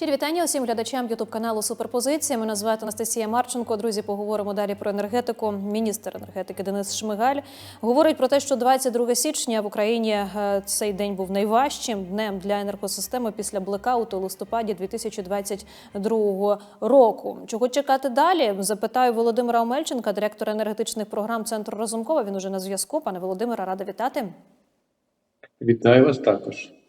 Щирі вітання усім глядачам Ютуб каналу Суперпозиція. Мене звати Анастасія Марченко. Друзі, поговоримо далі про енергетику. Міністр енергетики Денис Шмигаль говорить про те, що 22 січня в Україні е, цей день був найважчим днем для енергосистеми після блекауту у листопаді 2022 року. Чого чекати далі? Запитаю Володимира Омельченка, директора енергетичних програм Центру Разумкова. Він уже на зв'язку. Пане Володимире, рада вітати. Вітаю вас також.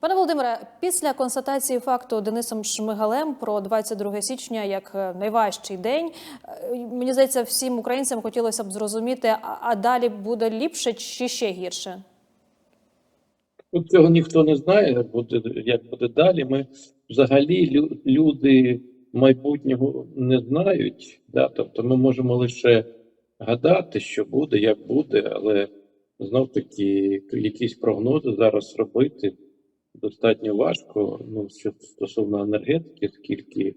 Пане Володимире, після констатації факту Денисом Шмигалем про 22 січня як е, найважчий день, е, мені здається, всім українцям хотілося б зрозуміти, а, далі буде ліпше чи ще гірше? Ну, цього ніхто не знає, буде, як буде далі. Ми взагалі лю- люди майбутнього не знають. Да? Тобто ми можемо лише гадати, що буде, як буде, але знов таки якісь прогнози зараз робити достатньо важко. Ну, що стосовно енергетики, скільки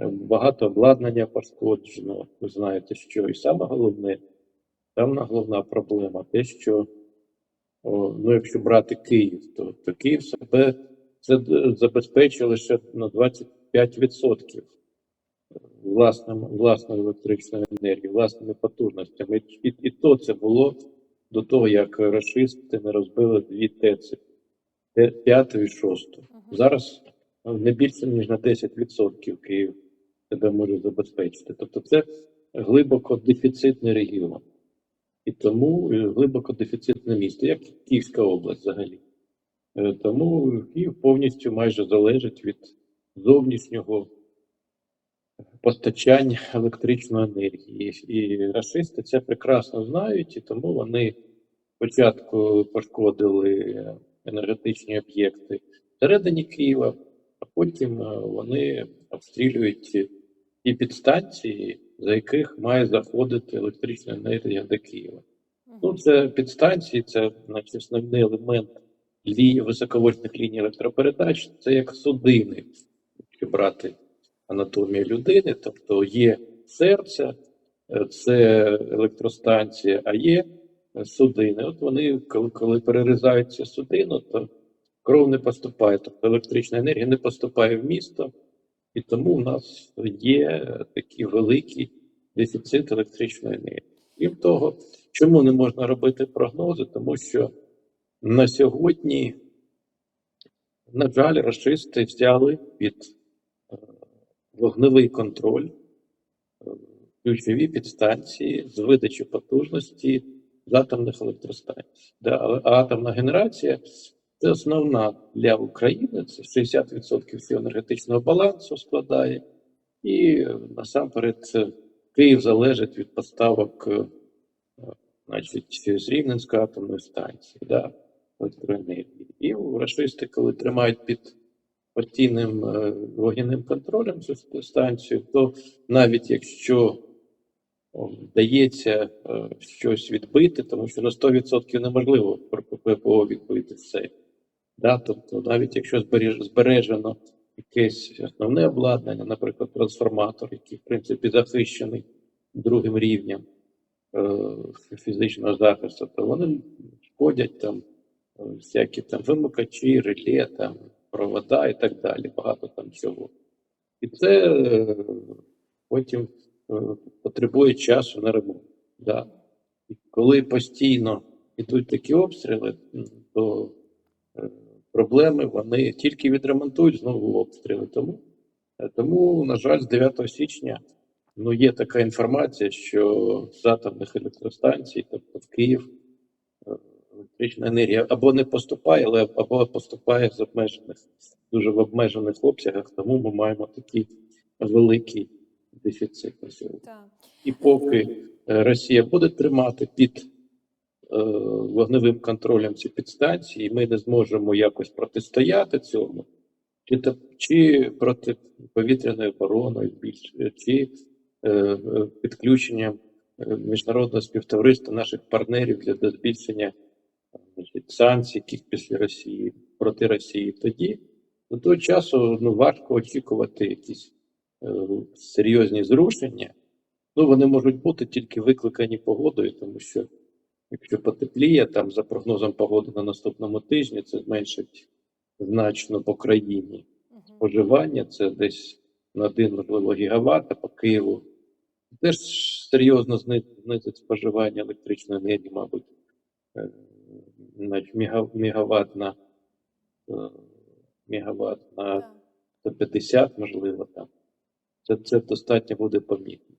е, багато обладнання пошкоджено. Ви знаєте, що і саме головне, там головна проблема те, що О, ну, якщо брати Київ, то, то Київ себе це забезпечує лише на 25% власним, власною електричною енергією, власними потужностями. І, і то це було до того, як рашисти не розбили дві ТЕЦи, те- п'яту і шосту. Зараз ну, не більше ніж на 10% Київ себе може забезпечити. Тобто це глибоко дефіцитний регіон. І тому е, глибоко дефіцитне місто, як Київська область взагалі. Е, Тому Київ повністю майже залежить від зовнішнього постачання електричної енергії. І расисти це прекрасно знають, і тому вони спочатку пошкодили енергетичні об'єкти всередині Києва, а потім е, вони обстрілюють ті підстанції, за яких має заходити електрична енергія до Києва. Ну, це підстанції, це значить, основний елемент лі... високовольтних ліній електропередач. Це як судини, якщо брати анатомію людини, тобто є серце, е, це електростанція, а є судини. От вони, коли, коли перерізаються судину, то кров не поступає, тобто електрична енергія не поступає в місто, і тому у нас є такий великий дефіцит електричної енергії. Крім того, чому не можна робити прогнози? Тому що на сьогодні, на жаль, расисти взяли під е, вогневий контроль е, ключові підстанції з видачі потужності з атомних електростанцій. Да, атомна генерація це основна для України, це 60% всього енергетичного балансу складає. І насамперед Київ залежить від поставок е, значить, з Рівненської атомної станції, да, електроенергії. І рашисти, коли тримають під постійним е, вогняним контролем цю станцію, то навіть якщо вдається е, щось відбити, тому що на 100% неможливо ППО відбити все. Да? Тобто, навіть якщо збережено якесь основне обладнання, наприклад, трансформатор, який в принципі захищений другим рівнем е, фізичного захисту, то вони шкодять там е, всякі там вимикачі, реле, там провода і так далі. Багато там чого. І це е, потім потребує часу на ремонт. Да. І коли постійно йдуть такі обстріли, то е, проблеми вони тільки відремонтують знову обстріли. Тому, е, тому, на жаль, з 9 січня ну, є така інформація, що з атомних електростанцій, тобто в Київ, е, електрична енергія або не поступає, але або поступає з обмежених, дуже в обмежених обсягах, тому ми маємо такий великий дефіцит на сьогодні. Так. І поки е, Росія буде тримати під е, вогневим контролем ці підстанції, ми не зможемо якось протистояти цьому, чи, чи протиповітряною обороною більш, чи е, е, підключенням е, міжнародного співтовариства наших партнерів для збільшення е, значить, санкцій, яких після Росії проти Росії, тоді до того часу ну, важко очікувати якісь е, серйозні зрушення. Ну, вони можуть бути тільки викликані погодою, тому що якщо потепліє, там за прогнозом погоди на наступному тижні, це зменшить значно по країні споживання, це десь на один, можливо, гігават, а по Києву теж серйозно знизить споживання електричної енергії, мабуть, е, мегаватт на е, мегаватт на 150, можливо, там. Це, це достатньо буде помітно.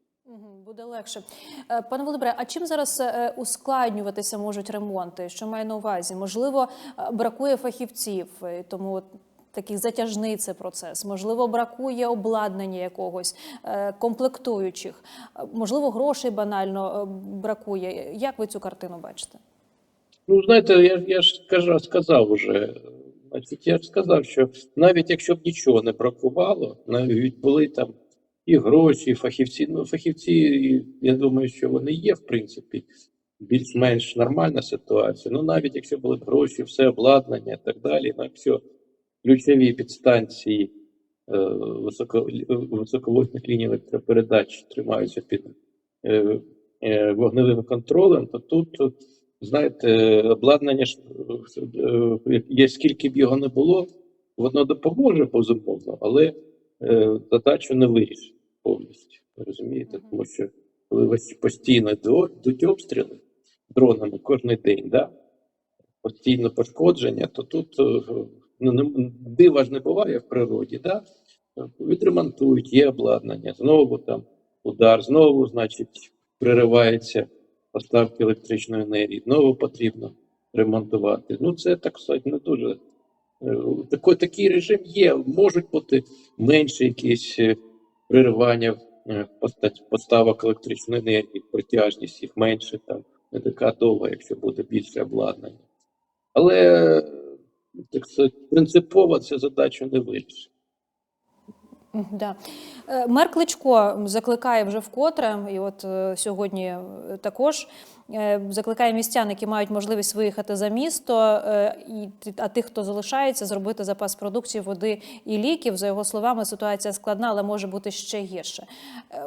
Буде легше. Е, Пане Володимире, а чим зараз е, ускладнюватися можуть ремонти? Що має на увазі? Можливо, е, бракує фахівців, е, тому от такий затяжний це процес. Можливо, бракує обладнання якогось, е, комплектуючих. Е, Можливо, грошей банально е, бракує. Як ви цю картину бачите? Ну, знаєте, я, я ж скажу, сказав уже. Значить, я ж сказав, що навіть якщо б нічого не бракувало, навіть були там і гроші, і фахівці. Ну, фахівці, я думаю, що вони є, в принципі, більш-менш нормальна ситуація. Ну, навіть якщо були б гроші, все обладнання і так далі, ну, якщо ключові підстанції е, високо, високовольтних ліній електропередач тримаються під е, е, вогневим контролем, то тут, знаєте, обладнання ж е, є скільки б його не було, воно допоможе безумовно, але е, задачу не вирішить повністю. Розумієте? Тому що коли постійно йдуть обстріли дронами кожен день, да? постійно пошкодження, то тут е, ну, не- дива ж не буває в природі, да? відремонтують, є обладнання, знову там удар, знову, значить, приривається поставки електричної енергії, знову потрібно ремонтувати. Ну, це так сказати, не дуже. е, Такий, такий режим є. Можуть бути менші якісь приривання е, поставок електричної енергії, протяжність їх менше, там не така довга, якщо буде більше обладнання. Але е, так сказати, принципово ця задача не вирішить. Да. Е, Мер Кличко закликає вже вкотре, і от сьогодні також закликає містян, які мають можливість виїхати за місто, е, а тих, хто залишається, зробити запас продуктів, води і ліків. За його словами, ситуація складна, але може бути ще гірше. Е,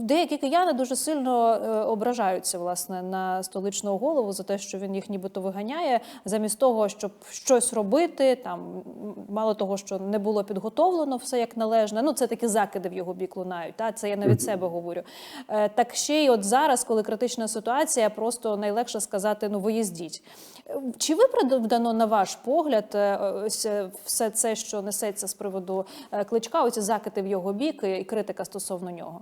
Деякі кияни дуже сильно е, ображаються власне на столичного голову за те, що він їх нібито виганяє, замість того, щоб щось робити. Там мало того, що не було підготовлено все як належне. Ну це такі закиди в його бік лунають. Та це я не від себе говорю. Е, Так ще й от зараз, коли критична ситуація, просто найлегше сказати: ну виїздіть. Чи виправдано на ваш погляд е, е, все це, що несеться з приводу е, кличка, оці закиди в його бік і критика стосовно нього?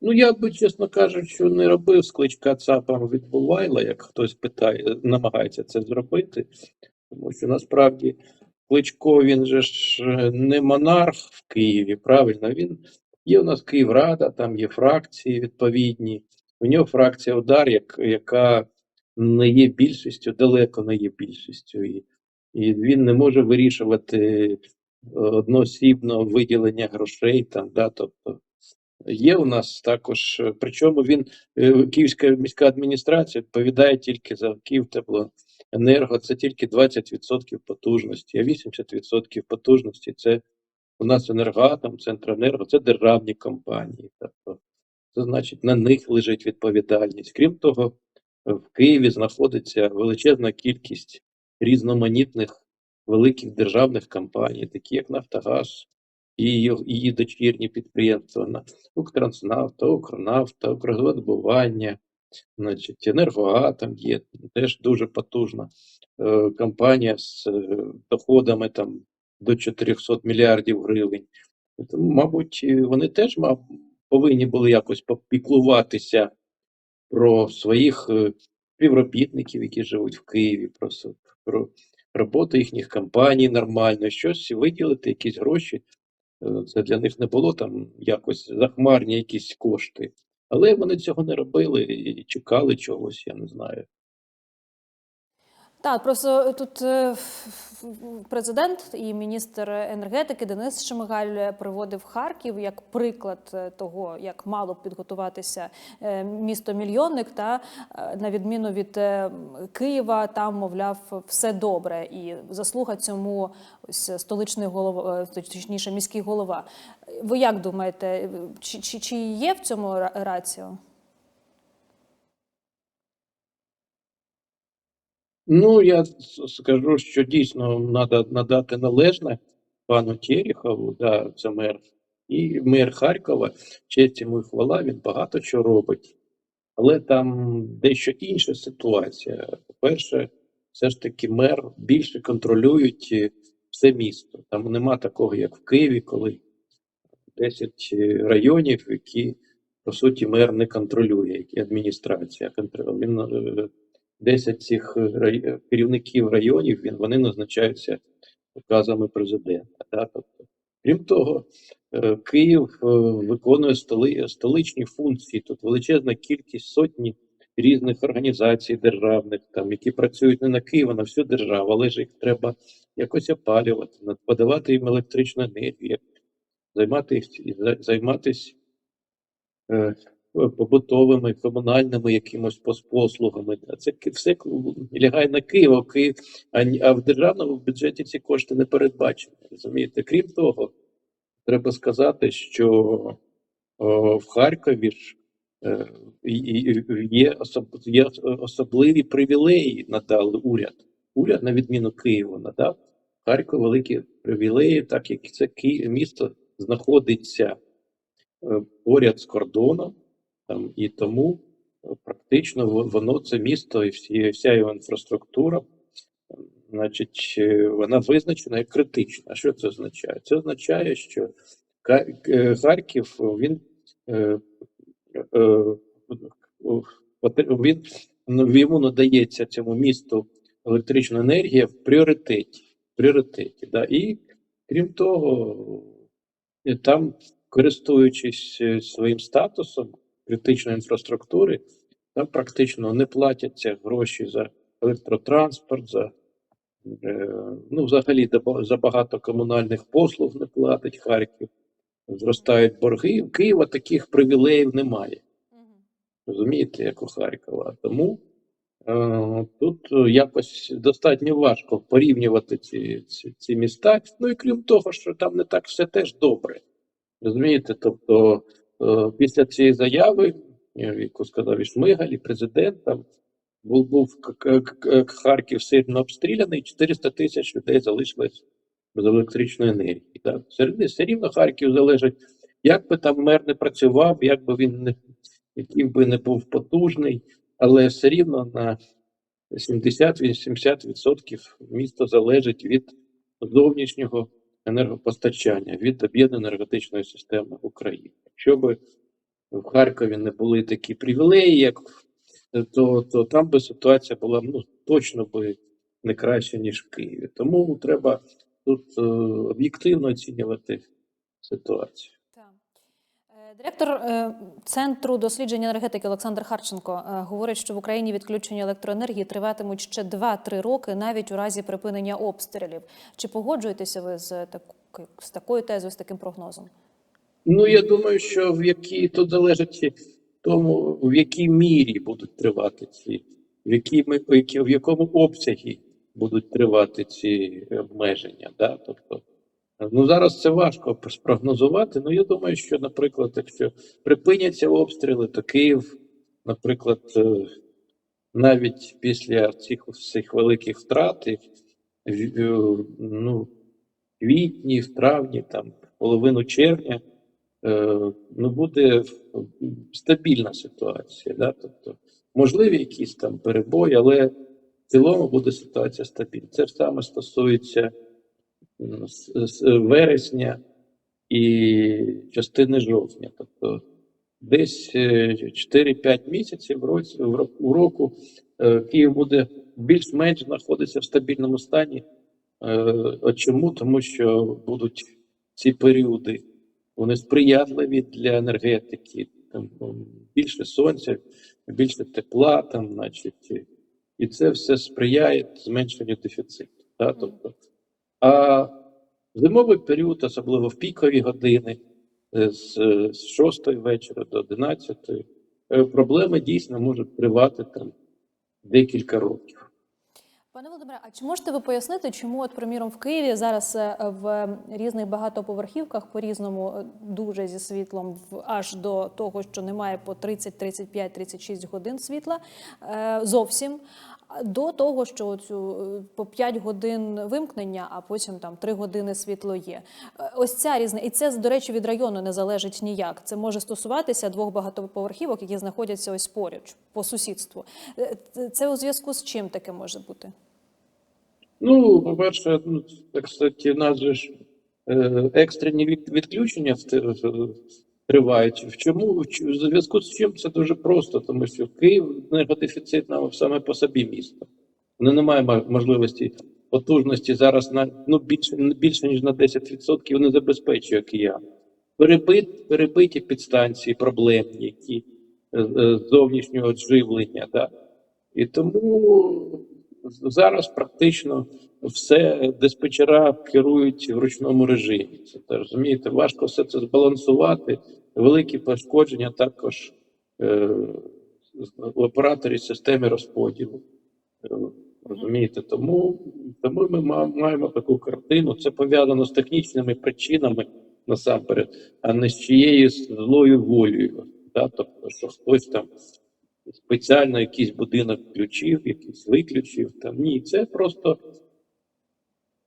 Ну, я би, чесно кажучи, не робив з кличка ЦАПом від Булайла, як хтось питає, намагається це зробити. Тому що насправді Кличко він же ж не монарх в Києві, правильно? Він є у нас Київрада, там є фракції відповідні. У нього фракція удар, як, яка не є більшістю, далеко не є більшістю. І, і він не може вирішувати е, одноосібно виділення грошей там, да, тобто. Є у нас також, е, причому він е, Київська міська адміністрація відповідає тільки за Київтеплоенерго, це тільки 20% потужності, а 80% потужності це у нас енергоатом, Центренерго, це державні компанії. Тобто, це значить на них лежить відповідальність. Крім того, в Києві знаходиться величезна кількість різноманітних великих державних компаній, такі як Нафтогаз, і її, дочірні підприємства на Укртранснафта, Укрнафта, Укргазодобування, значить, Енергоатом є теж дуже потужна е, компанія з е, доходами там до 400 мільярдів гривень. Тому, мабуть, вони теж мав, повинні були якось попіклуватися про своїх е, співробітників, які живуть в Києві, про, про роботу їхніх компаній нормально, щось виділити, якісь гроші. Е, Це для них не було там якось захмарні якісь кошти. Але вони цього не робили і чекали чогось, я не знаю. Так, просто тут е, президент і міністр енергетики Денис Шмигаль приводив Харків як приклад е, того, як мало підготуватися е, місто мільйонник, та е, на відміну від е, Києва, там мовляв все добре, і заслуга цьому ось столичний голова, е, точніше міський голова. Ви як думаєте, чи, чи, чи є в цьому ра- раціо? Ну, я скажу, що дійсно треба надати належне пану Терехову, да, це мер, і мер Харкова, честь йому і хвала, він багато чого робить. Але там дещо інша ситуація. По-перше, все ж таки мер більше контролюють е, все місто. Там нема такого, як в Києві, коли 10 районів, які по суті мер не контролює, які адміністрація контролює. Е, 10 цих рай- керівників районів він вони назначаються указами президента. Да? Тобто, крім того, е, Київ е, виконує столи, столичні функції. Тут величезна кількість сотні різних організацій державних, там, які працюють не на Київ, а на всю державу, але ж їх треба якось опалювати, подавати їм електричну енергію, займатися, е, побутовими, комунальними якимось послугами. Це все лягає на Київ, Київ, а, в державному бюджеті ці кошти не передбачені. Розумієте? Крім того, треба сказати, що о, в Харкові ж е, є, є особливі привілеї надали уряд. Уряд, на відміну Києва, надав Харкову великі привілеї, так як це місто знаходиться е, поряд з кордоном, там, і тому е, практично воно це місто і всі, вся його інфраструктура, значить, е, вона визначена як критична. А що це означає? Це означає, що е, Харків він, він ну, йому надається цьому місту електрична енергія в пріоритеті. В пріоритеті да. І крім того, там, користуючись своїм статусом критичної інфраструктури, там практично не платяться гроші за електротранспорт, за е, ну, взагалі за- багато комунальних послуг не платить Харків. Зростають борги. У Києва таких привілеїв немає. Розумієте, як у Харкова. Тому е, тут е, якось достатньо важко порівнювати ці, ці, ці міста. Ну і крім того, що там не так все теж добре. Розумієте, тобто після цієї заяви, е, яку сказав і Шмигаль, президент, там був, був Харків сильно обстріляний, 400 тисяч людей залишилось без електричної енергії. Так? Все, все рівно Харків залежить, як би там мер не працював, як би він не який би не був потужний, але все рівно на 70-80% місто залежить від зовнішнього енергопостачання, від об'єднаної енергетичної системи України. Щоб в Харкові не були такі привілеї, як то, то там би ситуація була ну, точно би не краще, ніж в Києві. Тому треба тут е, об'єктивно оцінювати ситуацію. Директор е, Центру дослідження енергетики Олександр Харченко е, говорить, що в Україні відключення електроенергії триватимуть ще 2-3 роки, навіть у разі припинення обстрілів. Чи погоджуєтеся ви з, таку- з такою тезою, з таким прогнозом? Ну, я думаю, що в якій тут залежить тому, в якій мірі будуть тривати ці, в, якій ми, в якому обсягі будуть тривати ці обмеження. Да? Тобто, ну зараз це важко спрогнозувати. Ну, я думаю, що, наприклад, якщо припиняться обстріли, то Київ, наприклад, е, навіть після цих всіх великих втрат, ну, квітні, в травні, там, половину червня, е, ну, буде стабільна ситуація. Да? Тобто, можливі якісь там перебої, але в цілому буде ситуація стабільна. Це саме стосується з, вересня і частини жовтня. Тобто десь е, 4-5 місяців в року е, Київ буде більш-менш знаходитися в стабільному стані. Е, чому? Тому що будуть ці періоди, вони сприятливі для енергетики. Там більше сонця, більше тепла, там, значить, і це все сприяє зменшенню дефіциту. Да? Тобто, а в зимовий період, особливо в пікові години, е, з, е, 6 вечора до 11, е, проблеми дійсно можуть тривати там декілька років. Пане Володимире, а чи можете ви пояснити, чому, от, приміром, в Києві зараз е, в різних багатоповерхівках по різному дуже зі світлом аж до того, що немає по 30, 35, 36 годин світла зовсім. До того, що цю е, по 5 годин вимкнення, а потім там 3 години світло є. Е, Ось ця різниця. І це, до речі, від району не залежить ніяк. Це може стосуватися двох багатоповерхівок, які знаходяться ось поруч, по сусідству. Е, це- у зв'язку з чим таке може бути? Ну, по-перше, ну, так кстати, в нас же ж екстрені від, відключення в- тривають. В чому в зв'язку з чим це дуже просто, тому що Київ енергодефіцит нам саме по собі місто. Воно не має можливості потужності зараз на ну більше більше ніж на 10% не забезпечує киян. Перебит, перебиті підстанції проблемні, які е, е, зовнішнього живлення. Да? І тому зараз практично все диспетчера керують в ручному режимі. Це розумієте, важко все це збалансувати. Великі пошкодження також е, у операторів системи розподілу. Е, Розумієте, тому, тому ми ма- маємо таку картину. Це пов'язано з технічними причинами насамперед, а не з чиєюсь злою волею. Да? Тобто, що хтось там спеціально якийсь будинок включив, якийсь виключив. Там ні, це просто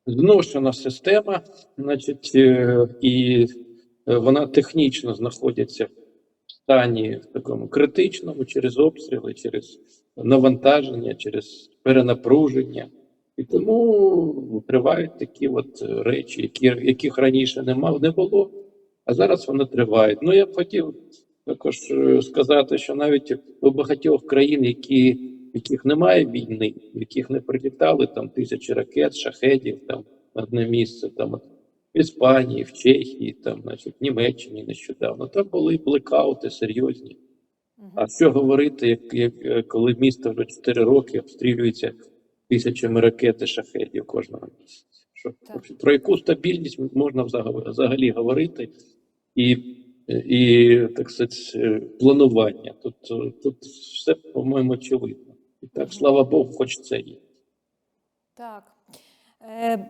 зношена система, значить, е, і вона технічно знаходиться в стані такому критичному через обстріли, через навантаження, через перенапруження. І тому тривають такі от речі, які, яких раніше не мав, не було, а зараз вони тривають. Ну я б хотів також сказати, що навіть у багатьох країн, які, в яких немає війни, в яких не прилітали там тисячі ракет, шахедів там одне місце, там от, в Іспанії, в Чехії, там, значить, в Німеччині нещодавно, там були блекаути серйозні. А що говорити, як, як коли місто вже 4 роки обстрілюється тисячами ракет і шахедів кожного місяця? Що, Так. про яку стабільність можна взагалі, взагалі говорити? І, і так сказати, планування. Тут, е, тут все, по-моєму, очевидно. І так, слава Богу, хоч це є. Так. Е,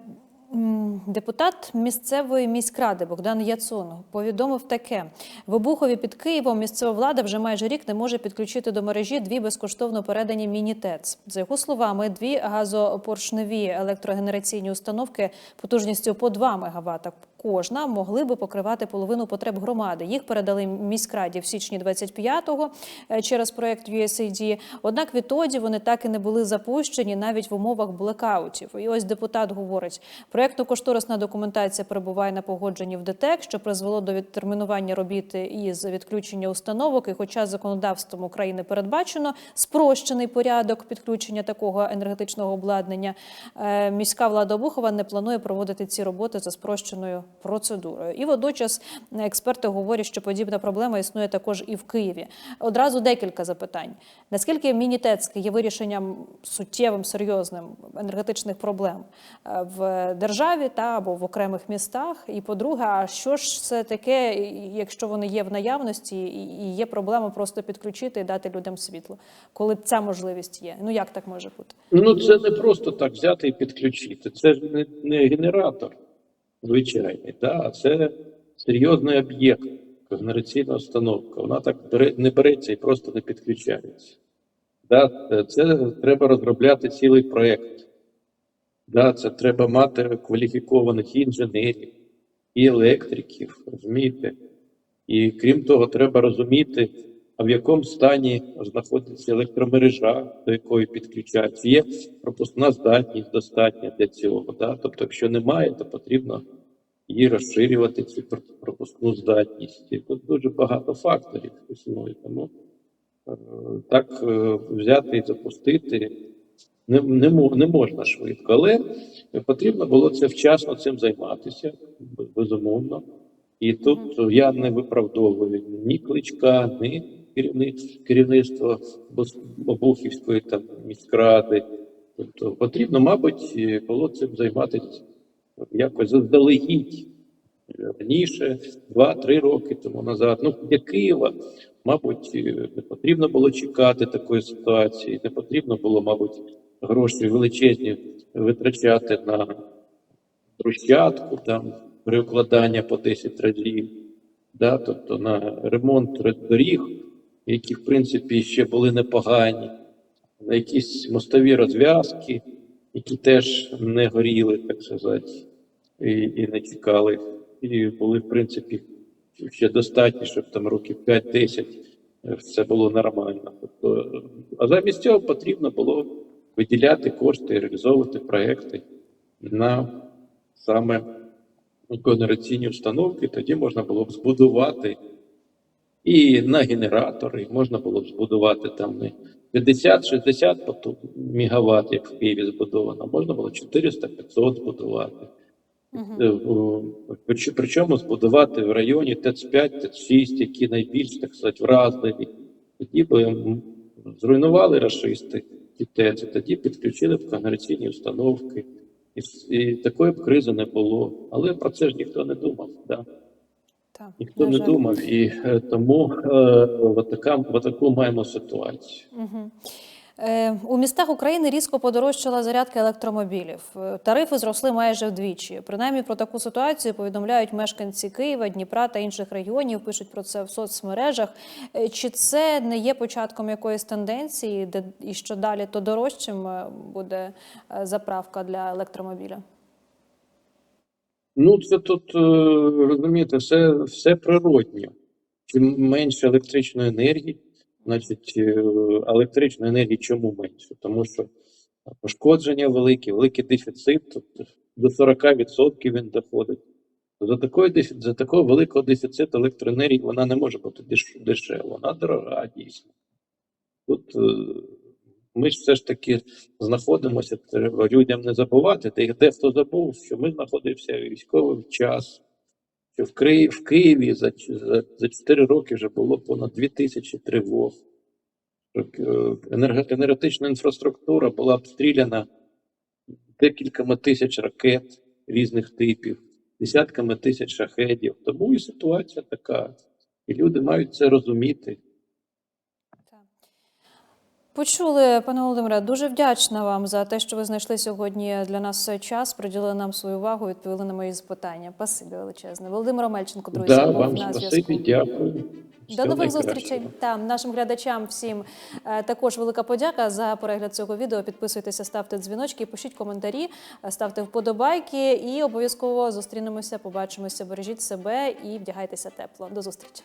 Депутат місцевої міськради Богдан Яцун повідомив таке: в Обухові під Києвом місцева влада вже майже рік не може підключити до мережі дві безкоштовно передані міні-ТЕЦ. За його словами, дві газопоршневі електрогенераційні установки потужністю по 2 МВт кожна могли би покривати половину потреб громади. Їх передали міськраді в січні 25-го е, через проект USAID. Однак відтоді вони так і не були запущені навіть в умовах блекаутів. І ось депутат говорить: проєктно-кошторисна документація перебуває на погодженні в ДТЕК, що призвело до відтермінування робіт із відключення установок. І хоча законодавством України передбачено спрощений порядок підключення такого енергетичного обладнання, е, міська влада Обухова не планує проводити ці роботи за спрощеною процедурою. І водночас експерти говорять, що подібна проблема існує також і в Києві. Одразу декілька запитань: наскільки мінітецьке є вирішенням суттєвим серйозним енергетичних проблем е, в державі та або в окремих містах? І по-друге, а що ж це таке, якщо вони є в наявності, і є проблема просто підключити і дати людям світло, коли ця можливість є? Ну як так може бути? Ну, це не просто так взяти і підключити. Це ж не, не генератор звичайний, да? це серйозний об'єкт, генераційна установка. Вона так не береться і просто не підключається. Да? Це треба розробляти цілий проєкт. Да? Це треба мати кваліфікованих інженерів, і електриків, розумієте? І крім того, треба розуміти, в якому стані знаходиться електромережа, до якої підключаються. Є пропускна здатність достатня для цього. Да? Тобто, якщо немає, то потрібно її розширювати, цю пропускну здатність. І тут дуже багато факторів існує. Тому е, так е, взяти і запустити не, не, не можна швидко. Але потрібно було це вчасно цим займатися, безумовно. І тут я не виправдовую ні кличка, ні керівництво Обухівської там міськради. Тобто потрібно, мабуть, було цим займатися якось заздалегідь раніше, два-три роки тому назад. Ну, для Києва, мабуть, е, не потрібно було чекати такої ситуації, не потрібно було, мабуть, гроші величезні витрачати на брусчатку, там переукладання по 10 разів, да, тобто на ремонт доріг, які в принципі ще були непогані. на якісь мостові розв'язки, які теж не горіли, так сказати, і, і не чекали. І були, в принципі, ще достатньо, щоб там років 5-10 все було нормально. Тобто, а замість цього потрібно було виділяти кошти, реалізовувати проекти на саме когенераційні установки. Тоді можна було б збудувати і на генератори, можна було б збудувати там не 50-60 поту- мегаватт, як в Києві збудовано, можна було 400-500 збудувати. Прич- Причому збудувати в районі ТЕЦ-5, ТЕЦ-6, які найбільш, так сказати, вразливі. Тоді би зруйнували рашисти ті ТЕЦи, тоді підключили б когенераційні установки. І, і такої б кризи не було. Але про це ж ніхто не думав. Да? Ніхто не жаль. думав. І е, тому е, отаку маємо ситуацію. Е, У містах України різко подорожчала зарядка електромобілів. Е, Тарифи зросли майже вдвічі. Принаймні про таку ситуацію повідомляють мешканці Києва, Дніпра та інших регіонів. Пишуть про це в соцмережах. Чи це не є початком якоїсь тенденції, де і що далі, то дорожчим буде заправка для електромобіля? Ну, це тут, е, розумієте, все, все природньо. Чим менше електричної енергії, значить, е, електричної енергії чому менше? Тому що пошкодження великі, великий дефіцит, тобто до 40% він доходить. За такої за такого великого дефіциту електроенергії вона не може бути деш- дешева, вона дорога дійсно. Тут е, ми ж все ж таки знаходимося, треба людям не забувати, де дехто забув, що ми знаходимося військовий час, що в, Києві, в Києві за, за, за 4 роки вже було понад 2 тисячі тривог. Е, Енергетична інфраструктура була обстріляна декількома тисяч ракет різних типів, десятками тисяч шахедів. Тому і ситуація така. І люди мають це розуміти. Почули, пане Володимире, дуже вдячна вам за те, що ви знайшли сьогодні для нас час, приділили нам свою увагу, відповіли на мої запитання. Спасибі величезне. Володимир Омельченко, друзі, Да, вам на зв'язку. дякую. До нових зустрічей. Та нашим глядачам всім е, також велика подяка за перегляд цього відео. Підписуйтеся, ставте дзвіночки, пишіть коментарі, е, ставте вподобайки і обов'язково зустрінемося, побачимося. Бережіть себе і вдягайтеся тепло. До зустрічі.